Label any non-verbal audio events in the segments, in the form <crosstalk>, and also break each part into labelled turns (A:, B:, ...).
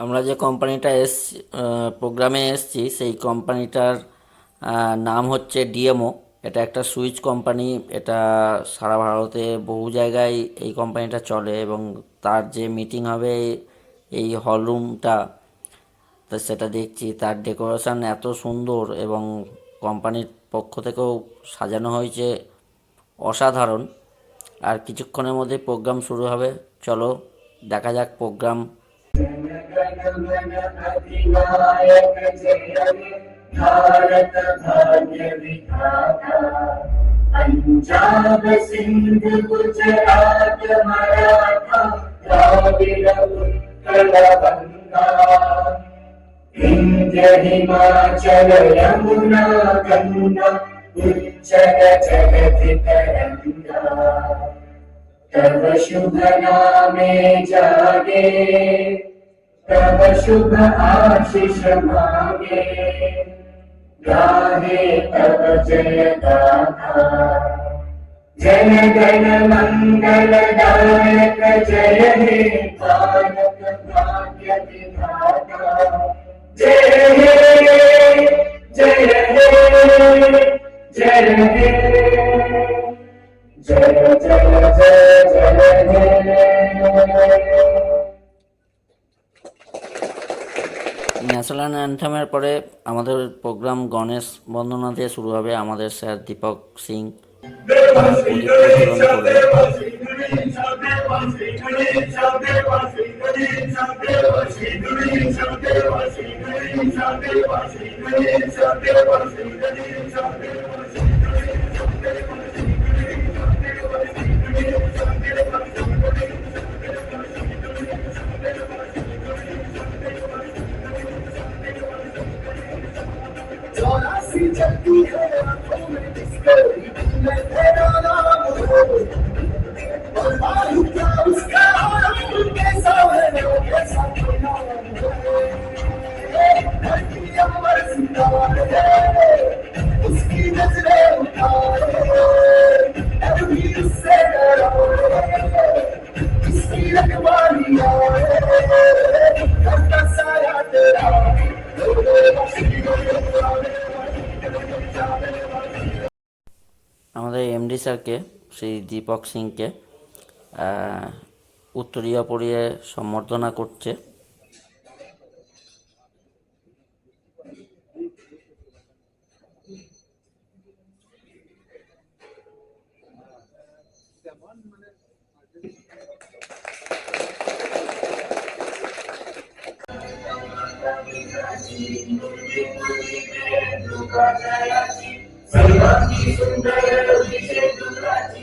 A: আমরা যে কোম্পানিটা এস প্রোগ্রামে এসছি, সেই কোম্পানিটার নাম হচ্ছে ডিএমও এটা একটা সুইচ কোম্পানি এটা সারা ভারতে বহু জায়গায় এই কোম্পানিটা চলে এবং তার যে মিটিং হবে এই হলরুমটা তা সেটা দেখছি। তার ডেকোরেশান এত সুন্দর এবং কোম্পানির পক্ষ থেকেও সাজানো হয়েছে অসাধারণ। আর কিছুক্ষণের মধ্যে প্রোগ্রাম শুরু হবে। চলো, দেখা যাক প্রোগ্রাম
B: अधिनायक जय भारत भाग्य पंजाब सिंध गुजरात मराठा द्राविड विंध्य हिमाचल यमुना गंगा उच्चल जगति तरंगा तव शुभ नामे जागे तव शुभ आशीष मांगे गाहे तव जय गाथा जन गण मंगल दायक जय हे भारत भाग्य विधाता। जय हे जय हे जय हे। जय जय जय जय हे।
A: ন্যাশনাল অ্যান্থামের পরে আমাদের প্রোগ্রাম গণেশ বন্দনা দিয়ে শুরু হবে আমাদের স্যার দীপক সিং। করবে দীপক সিংকে আহ, উত্তরীয় পরিয়ে সম্বর্ধনা করছে
B: सर्वांगी सुंदर विजय दुर्गाची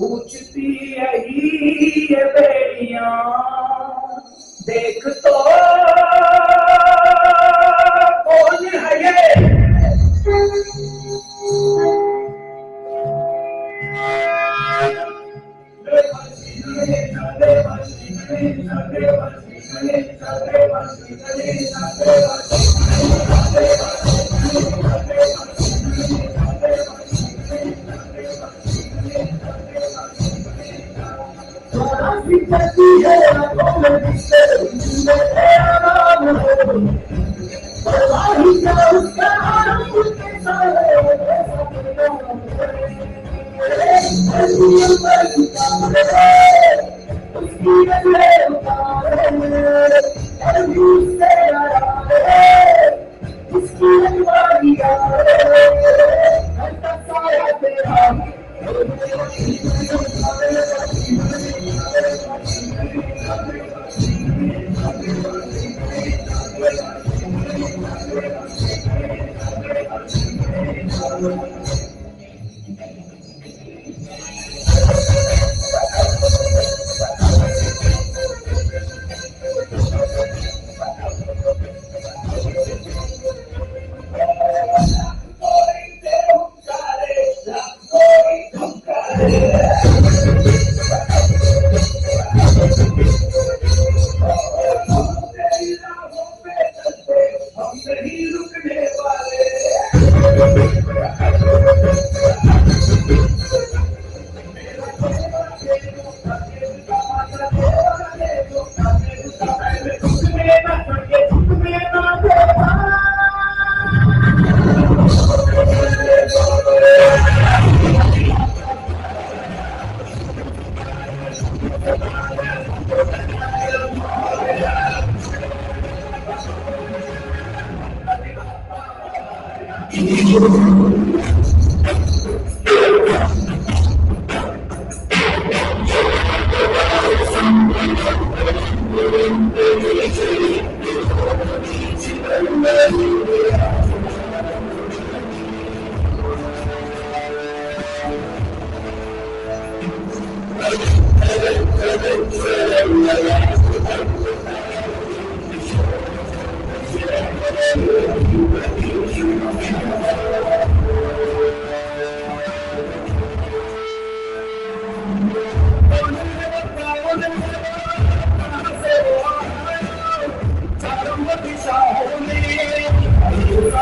B: पूछती यही ये बेड़िया। देख Thank you.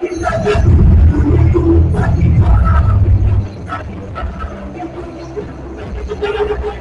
B: Thank you.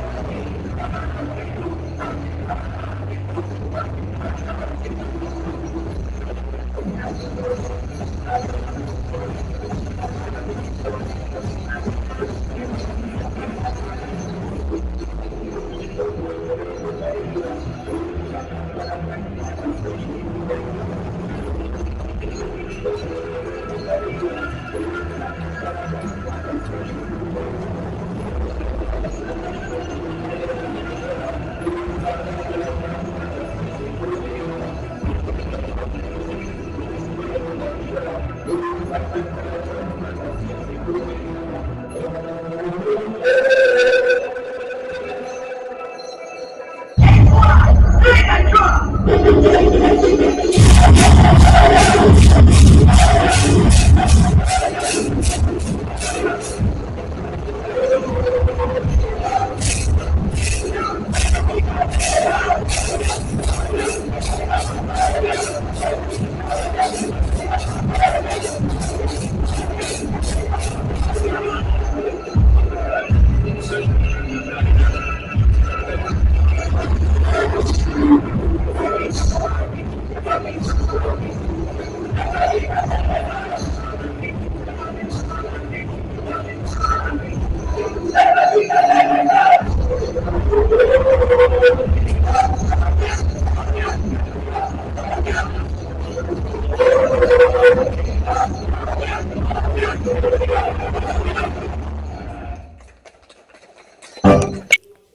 B: Thank you.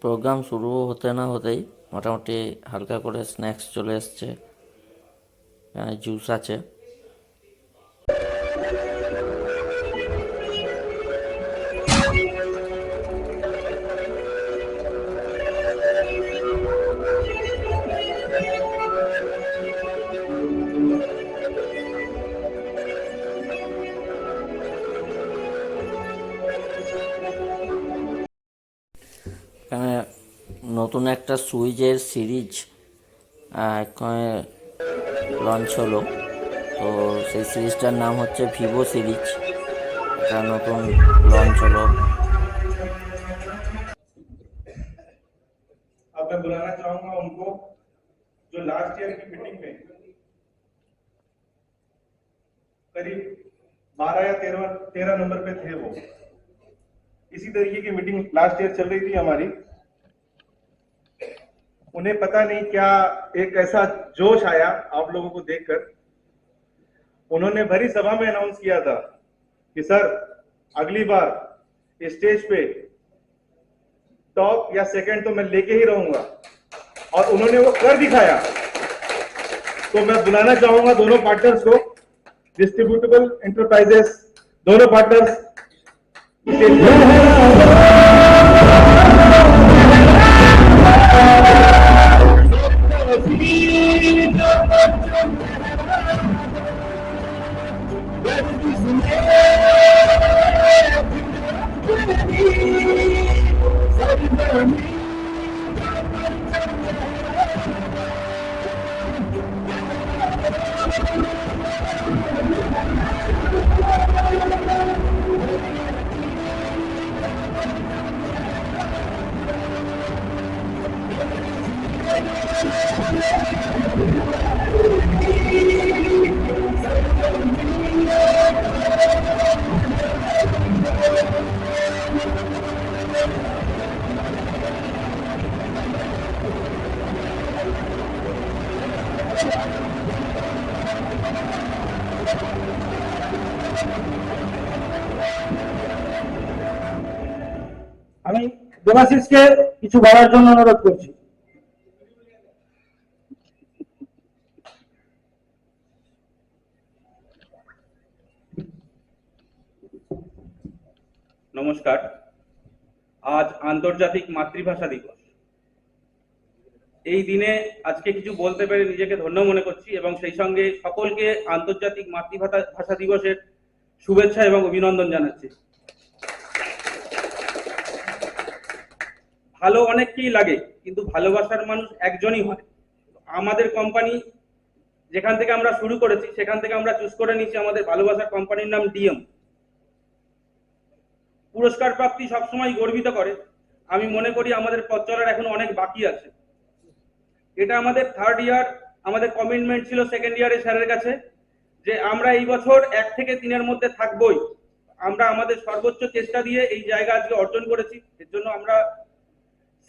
A: Program শুরু হতে না হতেই মোটামুটি হালকা করে স্ন্যাক্স চলে এসছে। জুস আছে। নতুন একটা সুইচের সিরিজ এখানে লঞ্চ হলো তো সেই সিরিজটার নাম হচ্ছে ভিভো সিরিজ এটা নতুন লঞ্চ হলো
C: अब मैं बुलाना चाहूंगा उनको जो लास्ट ईयर की मीटिंग में करीब 12 या 13 13 नंबर पे थे वो इसी तरीके की मीटिंग लास्ट ईयर चल रही थी हमारी उन्हें पता नहीं क्या एक ऐसा जोश आया आप लोगों को देखकर। उन्होंने भरी सभा में अनाउंस किया था कि, सर, अगली बार स्टेज पे टॉप या सेकंड तो मैं लेके ही रहूँगा। और उन्होंने वो कर दिखाया। तो मैं बुलाना चाहूँगा दोनों पार्टनर्स को डिस्ट्रीब्यूटेबल एंटरप्राइजेस दोनों पार्टनर्स
D: দেবাশিসকে কিছু বলার জন্য অনুরোধ করছি।
E: নমস্কার। আজ আন্তর্জাতিক মাতৃভাষা দিবস। এই দিনে আজকে কিছু বলতে পেরে নিজেকে ধন্য মনে করছি এবং সেই সঙ্গে সকলকে আন্তর্জাতিক মাতৃভাষা ভাষা দিবসের শুভেচ্ছা এবং অভিনন্দন জানাচ্ছি। ভালো অনেককেই লাগে, কিন্তু ভালোবাসার মানুষ একজনই হয়। আমাদের কোম্পানি যেখান থেকে আমরা শুরু করেছি, সেখান থেকে আমরা চুজ করে নিচ্ছি আমাদের ভালোবাসার কোম্পানির নাম ডিএম পুরস্কার প্রাপ্তি সবসময় গর্বিত করে। আমি মনে করি আমাদের পথ চলার এখন অনেক বাকি আছে। এটা আমাদের থার্ড ইয়ার আমাদের কমিটমেন্ট ছিল সেকেন্ড ইয়ারে স্যারের কাছে যে আমরা এই বছর এক থেকে তিনের মধ্যে থাকবই। আমরা আমাদের সর্বোচ্চ চেষ্টা দিয়ে এই জায়গা আজকে অর্জন করেছি। এর জন্য আমরা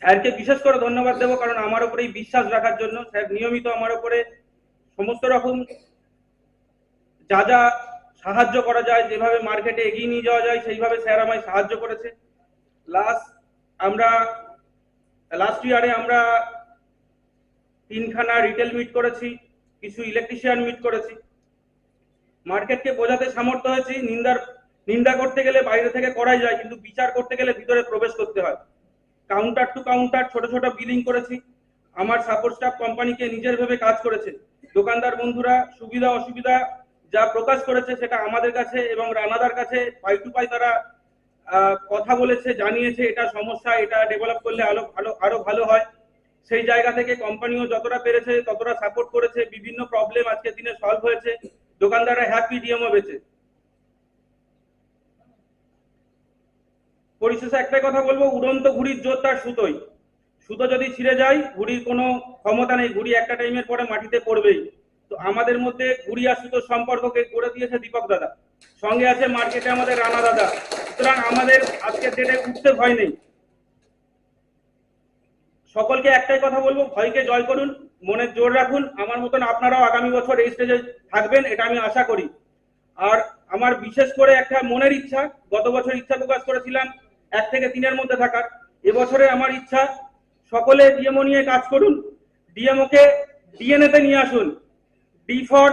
E: স্যারকে বিশেষ করে ধন্যবাদ দেবো, কারণ আমার উপরে বিশ্বাস রাখার জন্য। স্যার নিয়মিত আমার উপরে সমস্ত রকম যা যা সাহায্য করা যায়, যেভাবে মার্কেটে এগিয়ে নিয়ে যাওয়া যায়, সেইভাবে স্যার আমায় সাহায্য করেছে। লাস্ট আমরা লাস্ট ইয়ারে আমরা তিনখানা রিটেল মিট করেছি, কিছু ইলেকট্রিশিয়ান মিট করেছি। মার্কেটকে বোঝাতে সামর্থ্য হয়েছি নিন্দার, নিন্দা করতে গেলে বাইরে থেকে করাই যায়, কিন্তু বিচার করতে গেলে ভিতরে প্রবেশ করতে হয়। কাউন্টার টু কাউন্টার ছোট ছোট বিলিং করেছি। আমার সাপোর্ট স্টাফ কোম্পানিকে নিজের ভেবে কাজ করেছে। দোকানদার বন্ধুরা, সুবিধা, অসুবিধা যা প্রকাশ করেছে সেটা আমাদের কাছে এবং রানাদার কাছে, পাই টু পাই তারা কথা বলেছে, জানিয়েছে, এটা সমস্যা, এটা ডেভেলপ করলে আরও ভালো আরও ভালো হয়। সেই জায়গা থেকে কোম্পানিও যতটা পেরেছে, ততটা সাপোর্ট করেছে। বিভিন্ন প্রবলেম আজকের দিনে সলভ হয়েছে। দোকানদাররা হ্যাপি ডিএমও বেছে পরিশেষে একটাই কথা বলব, উড়ন্ত ঘুড়ির জোর তার সুতোই। সুতো যদি ছিঁড়ে যায়, ঘুড়ির কোনো ক্ষমতা নেই, ঘুড়ি একটা টাইমের পরে মাটিতে পড়বেই। তো আমাদের মধ্যে ঘুড়ি আর সুতোর সম্পর্ককে করে দিয়েছে দীপক দাদা। সঙ্গে আছে মার্কেটে আমাদের রানা দাদা। সুতরাং আমাদের আজকের ডেটে উঠতে ভয় নেই। সকলকে একটাই কথা বলব, ভয়কে জয় করুন, মনে জোর রাখুন। আমার মতন আপনারাও আগামী বছর এই স্টেজে থাকবেন, এটা আমি আশা করি। আর আমার বিশেষ করে একটা মনের ইচ্ছা, গত বছর ইচ্ছা প্রকাশ করেছিলাম এক থেকে তিনের মধ্যে থাকার এবছরে আমার ইচ্ছা সকলে ডিএমও নিয়ে কাজ করুন ডিএমও কে ডিএনএ তে নিয়ে আসুন D for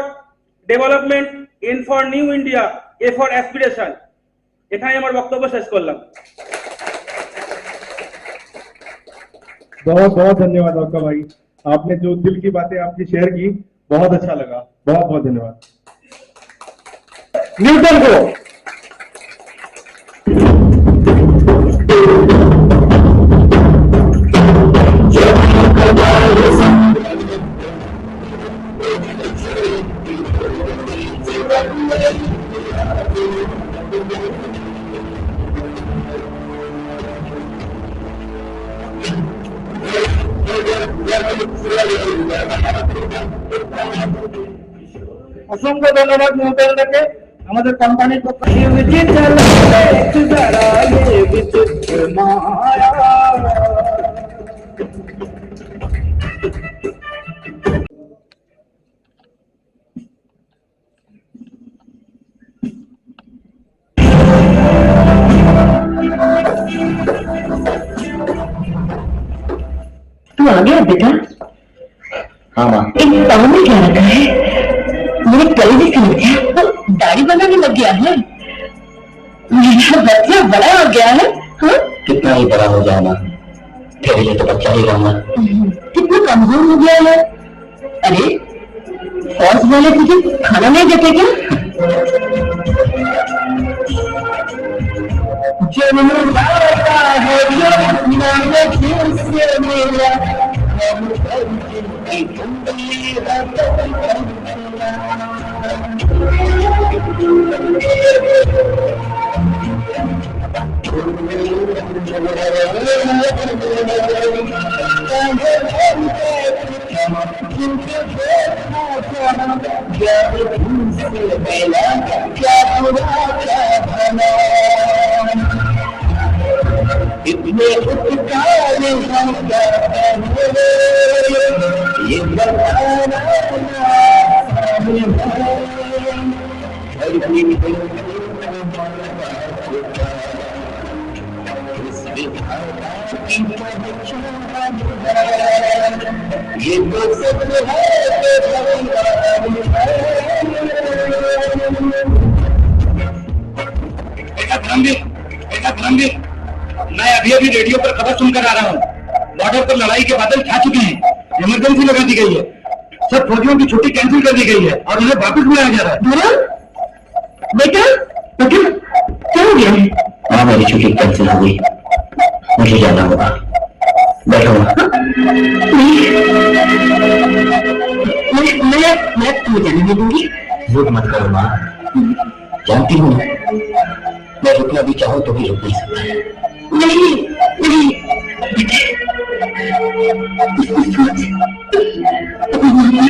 E: development N for new India A for aspiration এখানে আমার বক্তব্য শেষ করলাম
C: बहुत बहुत धन्यवाद आपका भाई आपने जो दिल की बातें आपकी शेयर की बहुत अच्छा लगा बहुत बहुत धन्यवाद न्यूटन को
D: অসংখ্য ধন্যবাদ মহোদয়কে আমাদের কোম্পানির পক্ষ
F: तू आ गया बेटा
G: हाँ माँ
F: क्या रखा है मेरे कलेजे से लग गया दाढ़ी बनाने लग गया है मेरा बच्चा बड़ा हो गया है हाँ?
G: कितना ही बड़ा हो जाना। तेरे लिए तो बच्चा ही रहूँगा
F: कितना कमज़ोर हो गया है अरे फौज वाले तुझे खाना नहीं देते क्या? जन्म लाता है जो नाम से मेरा हम की कुंडली इतने उपकार हम करते ये बताना ये तो
H: मैं अभी अभी रेडियो पर खबर सुनकर आ रहा हूँ। बॉर्डर पर लड़ाई के बादल छा चुके हैं। इमरजेंसी लगा दी गई है। सब फौजियों की छुट्टी कैंसिल कर दी गई है और उन्हें वापस बुलाया जा रहा है।
F: बेटा बेटा क्या हो गया? है
G: हाँ मेरी छुट्टी कैंसिल हो गई। मुझे जाना होगा। बैठो। मैं
F: मैं मैं तुम्हें जाने दे दूँगी।
G: रुक मत करो माँ। जानती हूँ। मैं रुकना भी चाहूँ तो भी रुक नहीं सकता।
F: नहीं नहीं। <laughs> बेटे सोच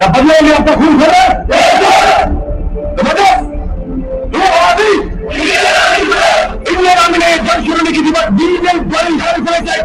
F: Yapabiliyor muyum da kurtarı? Yapacağız. Dur abi. İndiler amine, can şurunu gidip bak. Bilgiler, barış, harif edecek.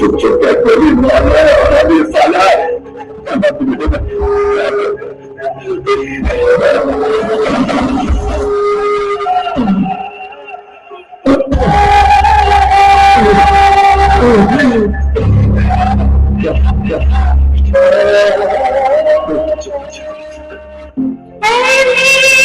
F: Çok çok yaklaşık bana, ona bir salah. Thank.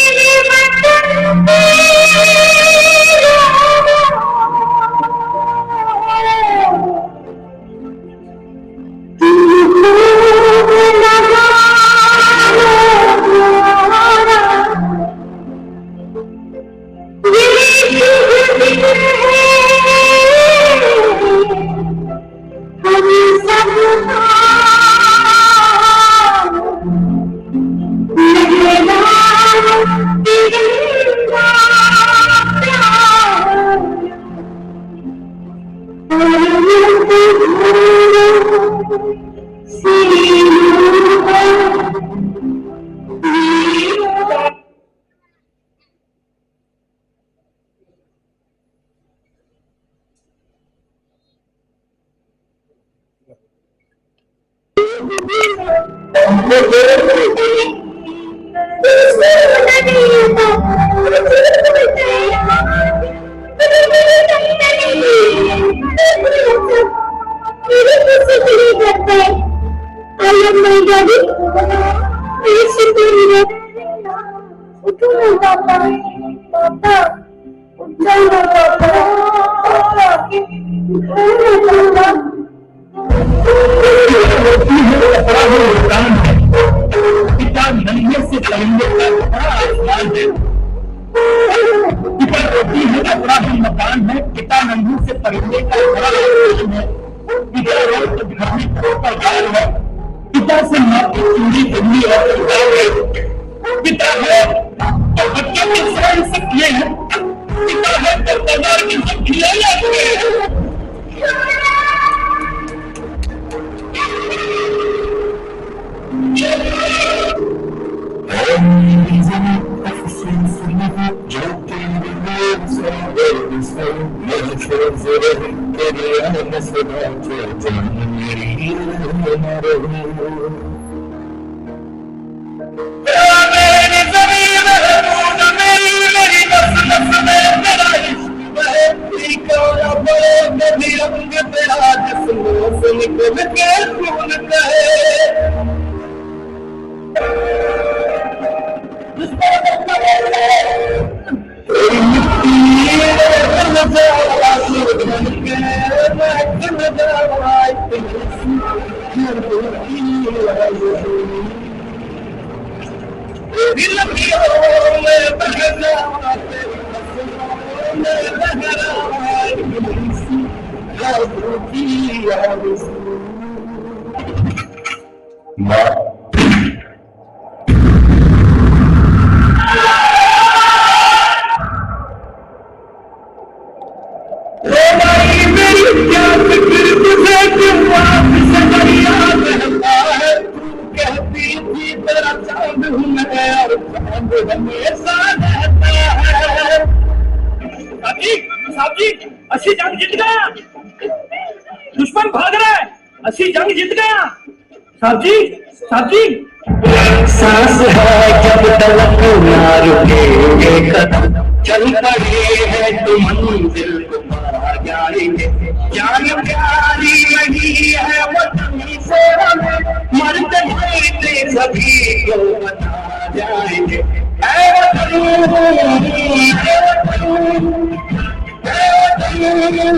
F: Thank you. ما अस्सी जंग जीत गया साहब जी साहब जी
I: सांस है जब तलक ना रुकेंगे कदम। चल पड़े हैं तो मंजिल को पा जाएँगे। जान प्यारी नहीं है वतन से हमें मरते मरते सभी को बता जाएँगे। ऐ वतन ऐ वतन ऐ वतन